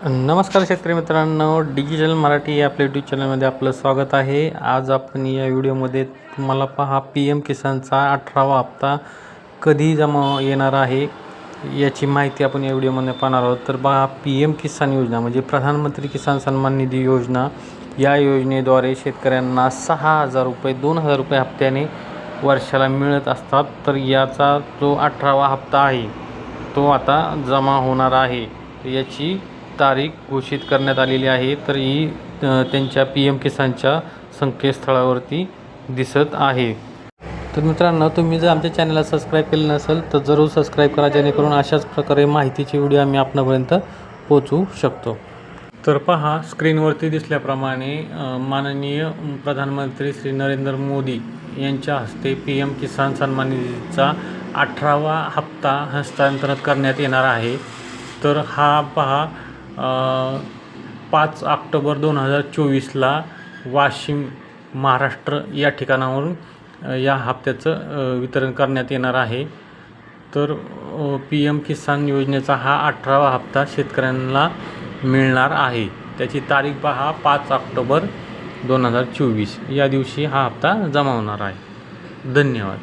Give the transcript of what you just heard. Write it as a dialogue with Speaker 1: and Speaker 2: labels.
Speaker 1: नमस्कार शेतकरी मित्रांनो डिजिटल मराठी या आपल्या यूट्यूब चॅनलमध्ये आपलं स्वागत आहे. आज आपण या व्हिडिओमध्ये तुम्हाला पहा पी एम किसानचा अठरावा हप्ता कधी जमा येणार आहे याची माहिती आपण या व्हिडिओमध्ये पाहणार आहोत. तर पहा पी एम किसान योजना म्हणजे प्रधानमंत्री किसान सन्मान निधी योजना या योजनेद्वारे शेतकऱ्यांना सहा हजार रुपये दोन हजार रुपये हप्त्याने वर्षाला मिळत असतात. तर याचा जो अठरावा हप्ता आहे तो आता जमा होणार आहे. याची तारीख घोषित करण्यात आलेली आहे तर ही त्यांच्या पी एम किसानच्या संकेतस्थळावरती दिसत आहे. तर मित्रांनो तुम्ही जर आमच्या चॅनलला सबस्क्राईब केलं नसेल तर जरूर सबस्क्राईब करा जेणेकरून अशाच प्रकारे माहितीचे व्हिडिओ आम्ही आपणापर्यंत पोचवू शकतो. तर पहा स्क्रीनवरती दिसल्याप्रमाणे माननीय प्रधानमंत्री श्री नरेंद्र मोदी यांच्या हस्ते पी एम किसान सन्मान निधीचा अठरावा हप्ता हस्तांतरण करण्यात येणार आहे. तर हा पहा पाच ऑक्टोबर दोन हजार चोवीसला वाशिम महाराष्ट्र या ठिकाणावरून या हप्त्याचं वितरण करण्यात येणार आहे. तर पी एम किसान योजनेचा हा अठरावा हप्ता शेतकऱ्यांना मिळणार आहे. त्याची तारीख पहा पाच ऑक्टोबर दोन हजार चोवीस. या दिवशी हा हप्ता जमा होणार आहे. धन्यवाद.